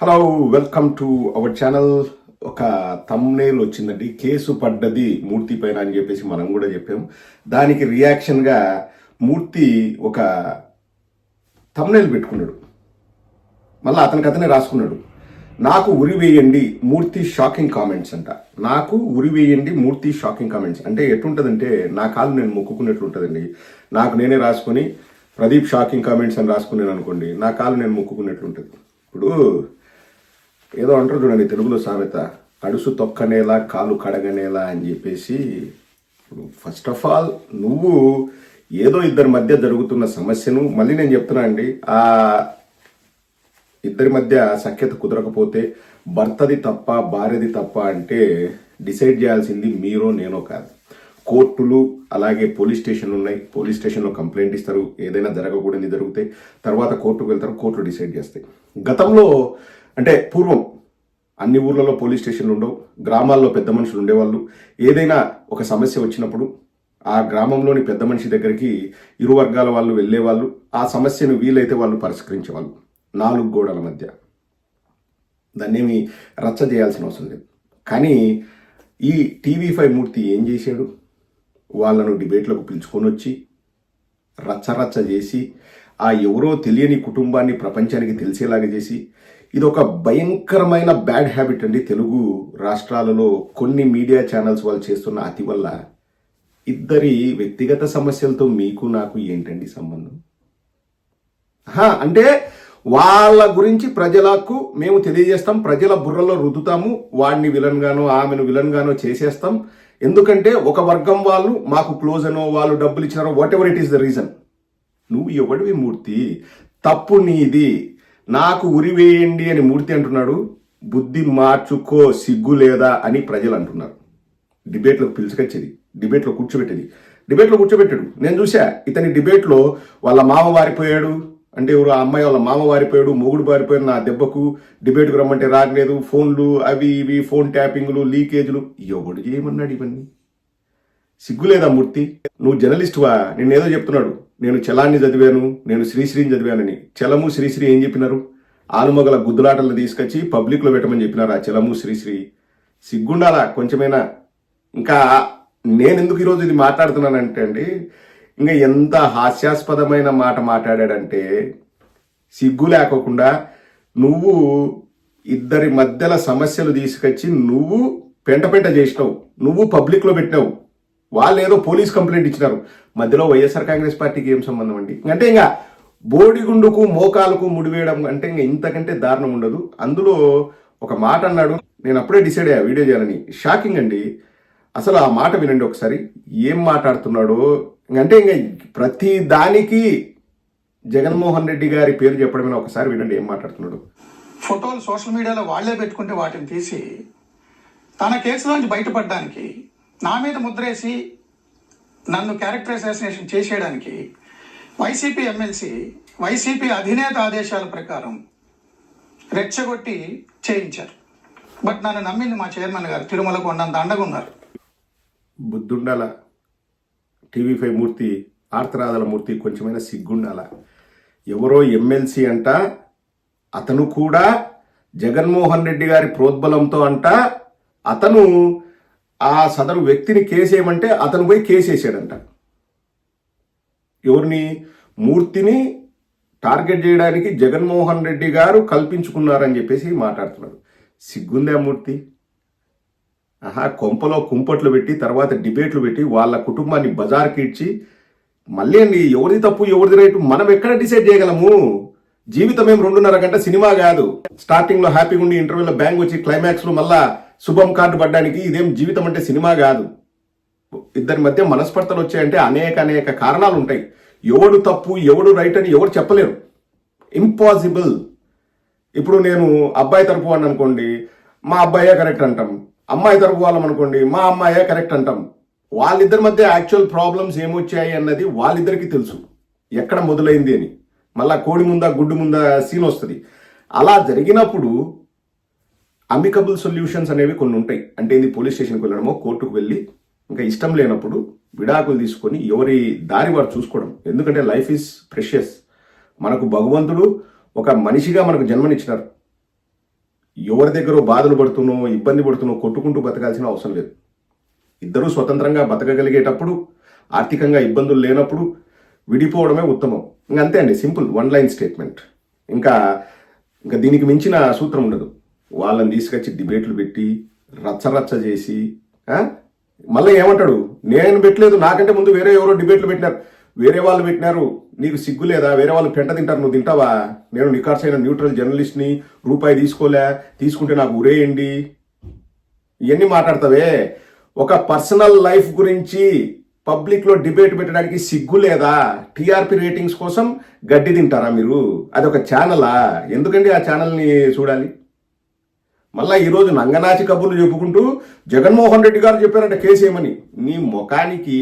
Hello welcome to our channel ఒక thumbnail వచ్చిందండి. Case పడ్డది మూర్తి పైన అని చెప్పేసి మనం కూడా చెప్పాం దానికి రియాక్షన్గా మూర్తి ఒక తమ్నేల్ పెట్టుకున్నాడు. మళ్ళీ అతనికి అతనే రాసుకున్నాడు. నాకు ఉరి వేయండి మూర్తి షాకింగ్ కామెంట్స్ అంట. నాకు ఉరి వేయండి మూర్తి షాకింగ్ కామెంట్స్ అంటే ఎట్లుంటుందంటే నా కాలు నేను మొక్కుకున్నట్లు ఉంటుందండి. నాకు నేనే రాసుకొని ప్రదీప్ షాకింగ్ కామెంట్స్ అని రాసుకున్నాను అనుకోండి నా కాలు నేను మొక్కుకున్నట్లు ఉంటుంది. ఇప్పుడు ఏదో అంటారు చూడండి తెలుగులో సామెత అడుసు తొక్కనేలా కాలు కడగనేలా అని చెప్పేసి ఫస్ట్ ఆఫ్ ఆల్ నువ్వు ఏదో ఇద్దరి మధ్య జరుగుతున్న సమస్యను మళ్ళీ నేను చెప్తున్నా అండి ఆ ఇద్దరి మధ్య సఖ్యత కుదరకపోతే భర్తది తప్ప భార్యది తప్ప అంటే డిసైడ్ చేయాల్సింది మీరో నేనో కాదు. కోర్టులు అలాగే పోలీస్ స్టేషన్ ఉన్నాయి. పోలీస్ స్టేషన్లో కంప్లైంట్ ఇస్తారు. ఏదైనా జరగకూడదు జరిగితే తర్వాత కోర్టుకు వెళ్తారు కోర్టులు డిసైడ్ చేస్తాయి. గతంలో అంటే పూర్వం అన్ని ఊర్లలో పోలీస్ స్టేషన్లు ఉండవు గ్రామాల్లో పెద్ద మనుషులు ఉండేవాళ్ళు. ఏదైనా ఒక సమస్య వచ్చినప్పుడు ఆ గ్రామంలోని పెద్ద మనిషి దగ్గరికి ఇరు వర్గాల వాళ్ళు వెళ్ళేవాళ్ళు. ఆ సమస్యను వీలైతే వాళ్ళు పరిష్కరించేవాళ్ళు నాలుగు గోడల మధ్య. దాన్ని ఏమి రచ్చ చేయాల్సిన అవసరం లేదు. కానీ ఈ టీవీ ఫైవ్ మూర్తి ఏం చేశాడు? వాళ్ళను డిబేట్లకు పిలుచుకొని వచ్చి రచ్చరచ్చ చేసి ఆ ఎవరో తెలియని కుటుంబాన్ని ప్రపంచానికి తెలిసేలాగా చేసి ఇది ఒక భయంకరమైన బ్యాడ్ హ్యాబిట్ అండి. తెలుగు రాష్ట్రాలలో కొన్ని మీడియా ఛానల్స్ వాళ్ళు చేస్తున్న అతి వల్ల ఇద్దరి వ్యక్తిగత సమస్యలతో మీకు నాకు ఏంటండి సంబంధం? హా, అంటే వాళ్ళ గురించి ప్రజలకు మేము తెలియజేస్తాం ప్రజల బుర్రలో రుద్దుతాము వాడిని విలన్గానో ఆమెను విలన్గానో చేసేస్తాం. ఎందుకంటే ఒక వర్గం వాళ్ళు మాకు క్లోజ్ అనో వాళ్ళు డబ్బులు ఇచ్చారో whatever it is the reason నువ్వు ఎవడివి మూర్తి? తప్పు నీది. నాకు ఉరి వేయండి అని మూర్తి అంటున్నాడు. బుద్ధి మార్చుకో సిగ్గు లేదా అని ప్రజలు అంటున్నారు. డిబేట్లకు పిలుచుకొచ్చేది. డిబేట్లో కూర్చోబెట్టేది. డిబేట్లో కూర్చోబెట్టాడు. నేను చూసా ఇతని డిబేట్లో వాళ్ళ మామ వారిపోయాడు. అంటే ఎవరు? ఆ అమ్మాయి వాళ్ళ మామ వారిపోయాడు మొగుడు వారిపోయాడు. నా దెబ్బకు డిబేట్కు రమ్మంటే రాగలేదు ఫోన్లు అవి ఇవి ఫోన్ ట్యాపింగ్లు లీకేజ్లు. ఎవడు చేయమన్నాడు ఇవన్నీ? సిగ్గులేదా మూర్తి? నువ్వు జర్నలిస్టువా? నేనేదో చెప్తున్నాడు. నేను చలాన్ని చదివాను నేను శ్రీశ్రీని చదివానని. చలము శ్రీశ్రీ ఏం చెప్పినారు? ఆలుమగల గుద్దులాటలు తీసుకొచ్చి పబ్లిక్లో పెట్టమని చెప్పినారు ఆ చలము శ్రీశ్రీ? సిగ్గుండాలా కొంచెమైనా? ఇంకా నేను ఎందుకు ఈరోజు ఇది మాట్లాడుతున్నానంటే అండి ఇంకా ఎంత హాస్యాస్పదమైన మాట మాట్లాడాడంటే సిగ్గు లేకోకుండా నువ్వు ఇద్దరి మధ్యల సమస్యలు తీసుకొచ్చి నువ్వు పెంట పెంట చేసినావు. నువ్వు పబ్లిక్లో పెట్టినావు. వాళ్ళు ఏదో పోలీస్ కంప్లైంట్ ఇచ్చినారు. మధ్యలో వైఎస్ఆర్ కాంగ్రెస్ పార్టీకి ఏం సంబంధం అండి? అంటే ఇంకా బోడిగుండుకు మోకాలకు ముడివేయడం అంటే ఇంకా ఇంతకంటే దారుణం ఉండదు. అందులో ఒక మాట అన్నాడు. నేను అప్పుడే డిసైడ్ అయ్యా వీడియో చేయాలని. షాకింగ్ అండి. అసలు ఆ మాట వినండి ఒకసారి. ఏం మాట్లాడుతున్నాడో? అంటే ఇంకా ప్రతి దానికి జగన్మోహన్ రెడ్డి గారి పేరు చెప్పడమే ఒకసారి వినండి ఏం మాట్లాడుతున్నాడు. ఫోటోలు సోషల్ మీడియాలో వాళ్ళే పెట్టుకుంటే వాటిని తీసి తన కేసులోంచి బయటపడడానికి నా మీద ముద్రేసి నన్ను క్యారెక్టర్ అసాసినేషన్ చేసేయడానికి వైసీపీ ఎమ్మెల్సీ వైసీపీ అధినేత ఆదేశాల ప్రకారం రెచ్చగొట్టి చేయించారు. బట్ నన్ను నమ్మింది మా చైర్మన్ గారు తిరుమల కొండంత అండగున్నారు బుద్ధుండాల టీవీ ఫైవ్ మూర్తి ఆర్తరాధల మూర్తి కొంచెమైనా సిగ్గుండాల. ఎవరో ఎమ్మెల్సీ అంట అతను కూడా జగన్మోహన్ రెడ్డి గారి ప్రోద్బలంతో అంట అతను ఆ సదరు వ్యక్తిని కేసేయమంటే అతను పోయి కేసేసాడంట ఎవరిని? మూర్తిని టార్గెట్ చేయడానికి జగన్మోహన్ రెడ్డి గారు కల్పించుకున్నారని చెప్పేసి మాట్లాడుతున్నాడు. సిగ్గుందే మూర్తి? ఆహా కొంపలో కుంపట్లు పెట్టి తర్వాత డిబేట్లు పెట్టి వాళ్ళ కుటుంబాన్ని బజార్కి ఇచ్చి మళ్ళీ అండి ఎవరిది తప్పు ఎవరిది రైట్? మనం ఎక్కడ డిసైడ్ చేయగలము? జీవితం ఏం రెండున్నర గంట సినిమా కాదు. స్టార్టింగ్లో హ్యాపీగా ఉండి ఇంటర్వ్యూలో బ్యాంక్ వచ్చి క్లైమాక్స్లో మళ్ళీ మళ్ళా శుభం కార్డు పడ్డానికి ఇదేం జీవితం అంటే సినిమా కాదు. ఇద్దరి మధ్య మనస్పర్ధలు వచ్చాయంటే అనేక అనేక కారణాలు ఉంటాయి. ఎవడు తప్పు ఎవడు రైట్ అని ఎవరు చెప్పలేరు. ఇంపాసిబుల్. ఇప్పుడు నేను అబ్బాయి తరపు వాడిని అనుకోండి మా అబ్బాయే కరెక్ట్ అంటాం. అమ్మాయి తరపు వాళ్ళం అనుకోండి మా అమ్మాయే కరెక్ట్ అంటాం. వాళ్ళిద్దరి మధ్య యాక్చువల్ ప్రాబ్లమ్స్ ఏమొచ్చాయి అన్నది వాళ్ళిద్దరికీ తెలుసు. ఎక్కడ మొదలైంది అని. మళ్ళా కోడి ముందా గుడ్డు ముందా సీన్ వస్తుంది. అలా జరిగినప్పుడు అమికబుల్ సొల్యూషన్స్ అనేవి కొన్ని ఉంటాయి. అంటే ఇది పోలీస్ స్టేషన్కి వెళ్ళడమో కోర్టుకు వెళ్ళి ఇంకా ఇష్టం లేనప్పుడు విడాకులు తీసుకొని ఎవరి దారి వారు చూసుకోవడం. ఎందుకంటే లైఫ్ ఈజ్ ప్రెషియస్. మనకు భగవంతుడు ఒక మనిషిగా మనకు జన్మనిచ్చినారు. ఎవరి దగ్గర బాధలు పడుతున్నో ఇబ్బంది పడుతున్నో కొట్టుకుంటూ బతకాల్సిన అవసరం లేదు. ఇద్దరూ స్వతంత్రంగా బతకగలిగేటప్పుడు ఆర్థికంగా ఇబ్బందులు లేనప్పుడు విడిపోవడమే ఉత్తమం. ఇంకా అంతే అండి సింపుల్ వన్ లైన్ స్టేట్మెంట్. ఇంకా ఇంకా దీనికి మించిన సూత్రం ఉండదు. వాళ్ళని తీసుకొచ్చి డిబేట్లు పెట్టి రచ్చరచ్చ చేసి మళ్ళీ ఏమంటాడు? నేను పెట్టలేదు నాకంటే ముందు వేరే ఎవరో డిబేట్లు పెట్టినారు. వేరే వాళ్ళు పెట్టినారు. నీకు సిగ్గు లేదా? వేరే వాళ్ళు పెంట తింటారు నువ్వు తింటావా? నేను నికార్సైన న్యూట్రల్ జర్నలిస్ట్ని రూపాయి తీసుకోలే తీసుకుంటే నాకు ఉరేయండి ఇవన్నీ మాట్లాడతావే. ఒక పర్సనల్ లైఫ్ గురించి పబ్లిక్లో డిబేట్ పెట్టడానికి సిగ్గు లేదా? టీఆర్పీ రేటింగ్స్ కోసం గడ్డి తింటారా మీరు? అది ఒక ఛానలా? ఎందుకండి ఆ ఛానల్ని చూడాలి? మళ్ళా ఈరోజు నంగనాచి కబుర్లు చెప్పుకుంటూ జగన్మోహన్ రెడ్డి గారు చెప్పారంట కేసు ఏమని? నీ ముఖానికి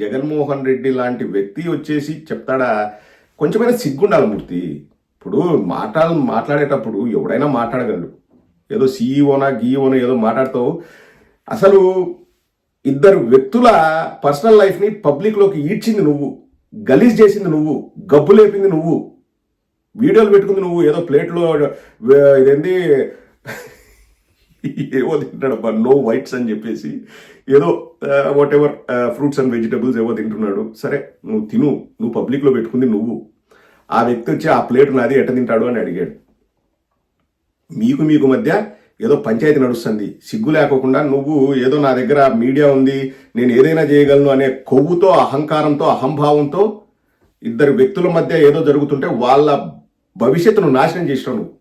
జగన్మోహన్ రెడ్డి లాంటి వ్యక్తి వచ్చేసి చెప్తాడా? కొంచెమైనా సిగ్గుండాలి మూర్తి. ఇప్పుడు మాట్లాడ మాట్లాడేటప్పుడు ఎవడైనా మాట్లాడగలడు. ఏదో సీఈఓనా గీఈఓనా ఏదో మాట్లాడతావు. అసలు ఇద్దరు వ్యక్తుల పర్సనల్ లైఫ్ని పబ్లిక్లోకి ఈడ్చింది నువ్వు గలీజ్ చేసింది నువ్వు గబ్బు లేపింది నువ్వు వీడియోలు పెట్టుకుంది నువ్వు ఏదో ప్లేట్లో ఇదేంది? ఏవో తింటాడబ్బా నో వైట్స్ అని చెప్పేసి ఏదో whatever fruits and vegetables ఏవో తింటున్నాడు. సరే నువ్వు తిను. నువ్వు పబ్లిక్లో పెట్టుకుంది నువ్వు. ఆ వ్యక్తి వచ్చి ఆ ప్లేట్ నాది ఎట్ట తింటాడు? అని అడిగాడు. మీకు మీకు మధ్య ఏదో పంచాయతీ నడుస్తుంది. సిగ్గు లేకోకుండా నువ్వు ఏదో నా దగ్గర మీడియా ఉంది నేను ఏదైనా చేయగలను అనే కొవ్వుతో అహంకారంతో అహంభావంతో ఇద్దరు వ్యక్తుల మధ్య ఏదో జరుగుతుంటే వాళ్ళ భవిష్యత్తును నాశనం చేసినావు నువ్వు.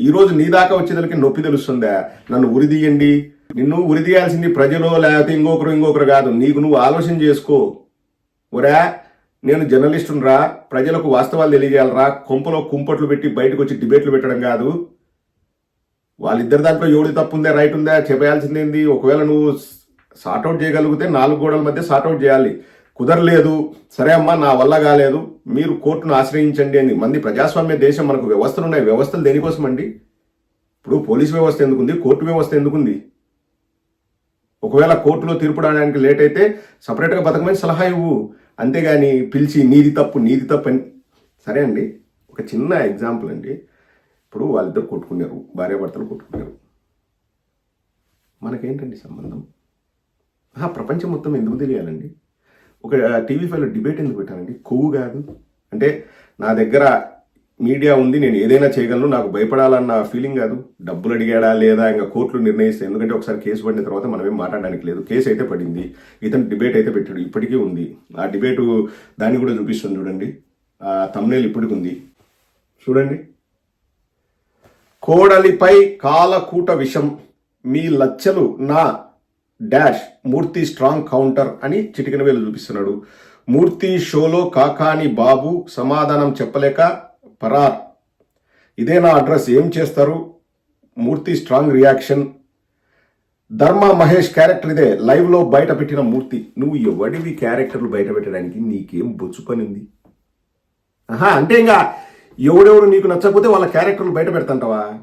ఈరోజు నీ దాకా వచ్చేదానికి నొప్పి తెలుస్తుందా? నన్ను ఉరిదీయండి నిన్ను ఉరిదీయాల్సింది ప్రజలు లేకపోతే ఇంకొకరు ఇంకొకరు కాదు. నీకు నువ్వు ఆలోచన చేసుకో. ఒరా నేను జర్నలిస్టును రా ప్రజలకు వాస్తవాలు తెలియజేయాలరా. కొంపలో కుంపట్లు పెట్టి బయటకు వచ్చి డిబేట్లు పెట్టడం కాదు. వాళ్ళిద్దరి దాంట్లో ఎవడి తప్పు ఉందా రైట్ ఉందా? చెప్పాల్సిందేంది? ఒకవేళ నువ్వు సార్ట్అవుట్ చేయగలిగితే నాలుగు గోడల మధ్య సార్ట్అవుట్ చేయాలి. కుదరలేదు. సరే అమ్మా నా వల్ల కాలేదు. మీరు కోర్టును ఆశ్రయించండి అని. మంది ప్రజాస్వామ్య దేశం మనకు వ్యవస్థలు ఉన్నాయి. వ్యవస్థలు దేనికోసం అండి? ఇప్పుడు పోలీస్ వ్యవస్థ ఎందుకుంది? కోర్టు వ్యవస్థ ఎందుకుంది? ఒకవేళ కోర్టులో తీర్పు రావడానికి లేట్ అయితే సపరేట్గా బతకమని సలహా ఇవ్వు. అంతేగాని పిలిచి నీది తప్పు నీది తప్పు అని. సరే అండి ఒక చిన్న ఎగ్జాంపుల్ అండి. ఇప్పుడు వాళ్ళిద్దరు కొట్టుకున్నారు. భార్యాభర్తలు కొట్టుకున్నారు. మనకేంటండి సంబంధం? ప్రపంచం మొత్తం ఎందుకు తెలియాలండి? ఒక టీవీ ఫైవ్లో డిబేట్ ఎందుకు పెట్టానండి? కొవ్వు కాదు. అంటే నా దగ్గర మీడియా ఉంది నేను ఏదైనా చేయగలను నాకు భయపడాలన్న ఫీలింగ్ కాదు. డబ్బులు అడిగాడా లేదా ఇంకా కోర్టులు నిర్ణయిస్తే ఎందుకంటే ఒకసారి కేసు పడిన తర్వాత మనమేం మాట్లాడడానికి లేదు. కేసు అయితే పడింది ఇతను డిబేట్ అయితే పెట్టాడు ఇప్పటికీ ఉంది. ఆ డిబేటు దాన్ని కూడా చూపిస్తుంది చూడండి. ఆ తమ్నేల్ ఇప్పటికి ఉంది. చూడండి. కోడలిపై కాలకూట విషం మీ లచ్చలు నా డాష్ మూర్తి స్ట్రాంగ్ కౌంటర్ అని చిటికెన వేలు చూపిస్తున్నాడు. మూర్తి షోలో కాకాని బాబు సమాధానం చెప్పలేక పరార్. ఇదే నా అడ్రస్ ఏం చేస్తారు? Murthy strong reaction. Dharma Mahesh character ఇదే లైవ్లో బయట పెట్టిన మూర్తి. నువ్వు ఎవడివి క్యారెక్టర్లు బయట పెట్టడానికి? నీకేం బొచ్చు పని ఉంది ఆహా అంటే ఇంకా ఎవడెవడు నీకు నచ్చకపోతే వాళ్ళ క్యారెక్టర్లు బయట పెడతాంటావా?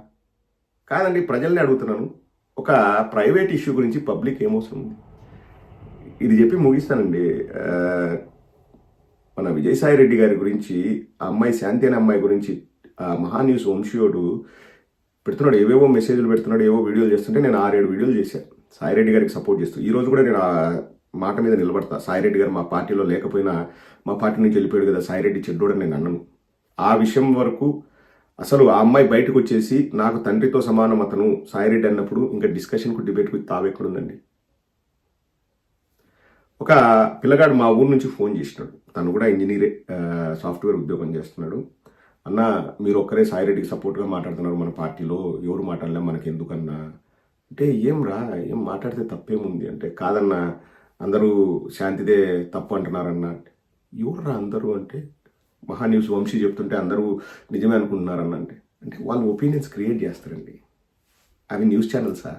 కాదండి ప్రజల్ని అడుగుతున్నాను. ఒక ప్రైవేట్ ఇష్యూ గురించి పబ్లిక్ ఏమవసరం ఉంది ఇది చెప్పి ముగిస్తానండి. మన విజయసాయి రెడ్డి గారి గురించి ఆ అమ్మాయి శాంతి అనే అమ్మాయి గురించి ఆ మహాన్యూస్ వంశీయుడు పెడుతున్నాడు. ఏవేవో మెసేజ్లు పెడుతున్నాడు ఏవో వీడియోలు చేస్తుంటే నేను ఆరేడు వీడియోలు చేశాను సాయిరెడ్డి గారికి సపోర్ట్ చేస్తూ. ఈ రోజు కూడా నేను ఆ మాట మీద నిలబడతా. సాయిరెడ్డి గారు మా పార్టీలో లేకపోయినా మా పార్టీ నుంచి వెళ్ళిపోయాడు కదా సాయిరెడ్డి చెడ్డోడని నేను అన్నను. ఆ విషయం వరకు అసలు ఆ అమ్మాయి బయటకు వచ్చేసి నాకు తండ్రితో సమానం అతను సాయిరెడ్డి అన్నప్పుడు ఇంకా డిస్కషన్కు డిబేట్కు తావెక్కడుందండి ఒక పిల్లగాడు మా ఊరు నుంచి ఫోన్ చేసినాడు. తను కూడా ఇంజనీరే సాఫ్ట్వేర్ ఉద్యోగం చేస్తున్నాడు. అన్న మీరు ఒక్కరే సాయిరెడ్డికి సపోర్ట్గా మాట్లాడుతున్నారు మన పార్టీలో ఎవరు మాట్లాడలే మనకి ఎందుకన్నా? అంటే ఏం రా ఏం మాట్లాడితే తప్పేముంది? అంటే కాదన్నా అందరూ శాంతిదే తప్పు అంటున్నారన్న. ఎవర్రా అందరూ అంటే? మహాన్యూస్ వంశీ చెప్తుంటే అందరూ నిజమే అనుకుంటున్నారన్న అంటే అంటే వాళ్ళు ఒపీనియన్స్ క్రియేట్ చేస్తారండి. అవి న్యూస్ ఛానల్సా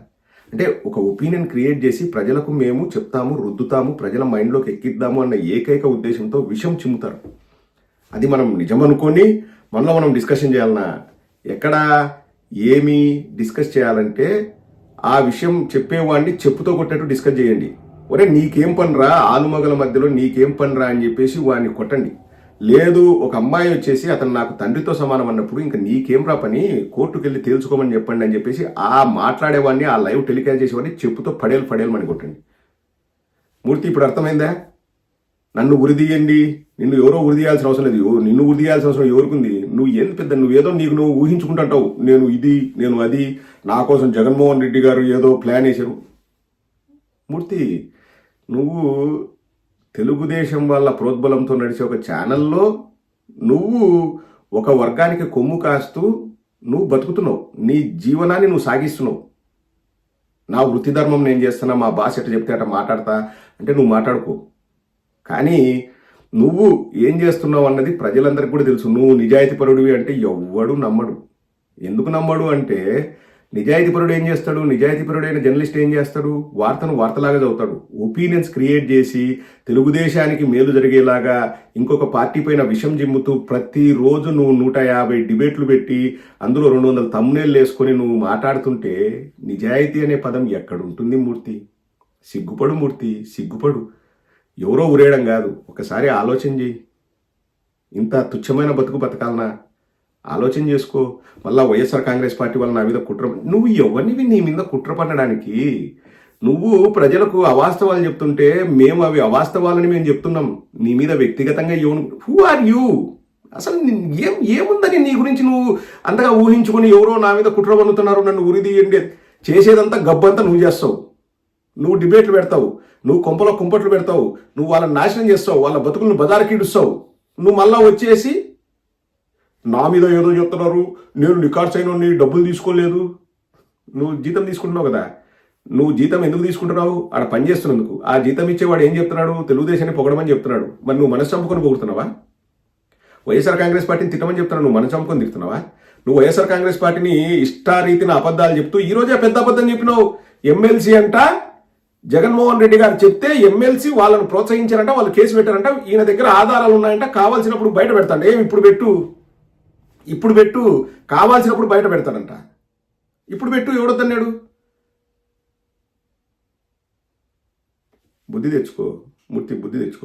అంటే ఒక ఒపీనియన్ క్రియేట్ చేసి ప్రజలకు మేము చెప్తాము రుద్దుతాము ప్రజల మైండ్లోకి ఎక్కిద్దాము అన్న ఏకైక ఉద్దేశంతో విషం చిమ్ముతారు. అది మనం నిజం అనుకొని మనలో మనం డిస్కషన్ చేయాలన్నా ఎక్కడ ఏమి డిస్కస్ చేయాలంటే ఆ విషయం చెప్పేవాడిని చెప్పుతో కొట్టేట్టు డిస్కస్ చేయండి. ఒరే నీకేం పనిరా? ఆలుమగల మధ్యలో నీకేం పనిరా అని చెప్పేసి వాడిని కొట్టండి. లేదు ఒక అమ్మాయి వచ్చేసి అతను నాకు తండ్రితో సమానం అన్నప్పుడు ఇంకా నీకేం రా పని? కోర్టుకు వెళ్ళి తేల్చుకోమని చెప్పండి అని చెప్పేసి ఆ మాట్లాడేవాడిని ఆ లైవ్ టెలికాస్ట్ చేసేవాడిని చెప్పుతో పడేలు పడేలు మని కొట్టండి మూర్తి ఇప్పుడు అర్థమైందా? నన్ను ఉరిదీయండి నిన్ను ఎవరో ఉరిదీయాల్సిన అవసరం లేదు. నిన్ను ఉరిదీయాల్సిన అవసరం ఎవరికుంది? నువ్వు ఏం పెద్ద నువ్వు ఏదో నీకు నువ్వు ఊహించుకుంటుంటావు నేను ఇది నేను అది నా కోసం జగన్మోహన్ రెడ్డి గారు ఏదో ప్లాన్ వేశారు. మూర్తి నువ్వు తెలుగుదేశం వాళ్ళ ప్రోద్బలంతో నడిచే ఒక ఛానల్లో నువ్వు ఒక వర్గానికి కొమ్ము కాస్తూ నువ్వు బతుకుతున్నావు. నీ జీవనాన్ని నువ్వు సాగిస్తున్నావు. నా వృత్తి ధర్మం నేను చేస్తున్నా మా బాస్ ఎట్లా చెప్తే అట్లా మాట్లాడతా అంటే నువ్వు మాట్లాడుకో. కానీ నువ్వు ఏం చేస్తున్నావు అన్నది ప్రజలందరికీ కూడా తెలుసు. నువ్వు నిజాయితీపరుడివి అంటే ఎవ్వడు నమ్మడు. ఎందుకు నమ్మడు అంటే నిజాయితీపరుడు ఏం చేస్తాడు? నిజాయితీపరుడైన జర్నలిస్ట్ ఏం చేస్తాడు? వార్తను వార్తలాగా చదువుతాడు. ఒపీనియన్స్ క్రియేట్ చేసి తెలుగుదేశానికి మేలు జరిగేలాగా ఇంకొక పార్టీ పైన విషం జిమ్ముతూ ప్రతిరోజు నువ్వు నూట యాభై డిబేట్లు పెట్టి అందులో రెండు వందల తమ్మునేళ్ళు వేసుకొని నువ్వు మాట్లాడుతుంటే నిజాయితీ అనే పదం ఎక్కడుంటుంది మూర్తి? సిగ్గుపడు మూర్తి సిగ్గుపడు. ఎవరో ఉరేయడం కాదు. ఒకసారి ఆలోచన చేయి ఇంత తుచ్చమైన బతుకు బతకాలనా? ఆలోచన చేసుకో. మళ్ళా వైఎస్ఆర్ కాంగ్రెస్ పార్టీ వల్ల నా మీద కుట్ర నువ్వు ఎవరినివి నీ మీద కుట్ర పన్నడానికి నువ్వు ప్రజలకు అవాస్తవాలు చెప్తుంటే మేము అవి అవాస్తవాలని మేము చెప్తున్నాం. నీ మీద వ్యక్తిగతంగా ఎవరు హూ ఆర్ యూ అసలు ఏం ఏముందని నీ గురించి నువ్వు అంతగా ఊహించుకొని ఎవరో నా మీద కుట్ర పన్నుతున్నారు నన్ను ఉరిదీయండి చేసేదంతా గబ్బంతా నువ్వు చేస్తావు. నువ్వు డిబేట్లు పెడతావు. నువ్వు కొంపలో కుంపట్లు పెడతావు. నువ్వు వాళ్ళని నాశనం చేస్తావు. వాళ్ళ బతుకులను బజారుకి ఇడుస్తావు. నువ్వు మళ్ళా వచ్చేసి నా మీద ఏదో చెప్తున్నారు నేను రికార్డ్స్ అయిన డబ్బులు తీసుకోలేదు. నువ్వు జీతం తీసుకుంటున్నావు కదా. నువ్వు జీతం ఎందుకు తీసుకుంటున్నావు? ఆడ పని చేస్తున్నందుకు. ఆ జీతం ఇచ్చేవాడు ఏం చెప్తున్నాడు? తెలుగుదేశాన్ని పొగడమని చెప్తున్నాడు. మరి నువ్వు మనసు చంపుకొని పొగుడుతున్నావా? వైఎస్ఆర్ కాంగ్రెస్ పార్టీని తిట్టమని చెప్తున్నావు నువ్వు మనసు చంపుకొని తిడుతున్నావా? నువ్వు వైఎస్ఆర్ కాంగ్రెస్ పార్టీని ఇష్టారీతిన అబద్ధాలు చెప్తూ ఈ రోజే పెద్ద అబద్ధం చెప్పినావు. ఎమ్మెల్సీ అంట జగన్మోహన్ రెడ్డి గారు చెప్తే ఎమ్మెల్సీ వాళ్ళని ప్రోత్సహించారంట వాళ్ళు కేసు పెట్టారంట ఈయన దగ్గర ఆధారాలు ఉన్నాయంట కావాల్సినప్పుడు బయట పెడతాడు. ఏం ఇప్పుడు పెట్టు? ఇప్పుడు పెట్టు కావాల్సినప్పుడు బయట పెడతాడంట. ఇప్పుడు పెట్టు ఎవడొద్దన్నాడు? బుద్ధి తెచ్చుకో మూర్తి బుద్ధి తెచ్చుకో.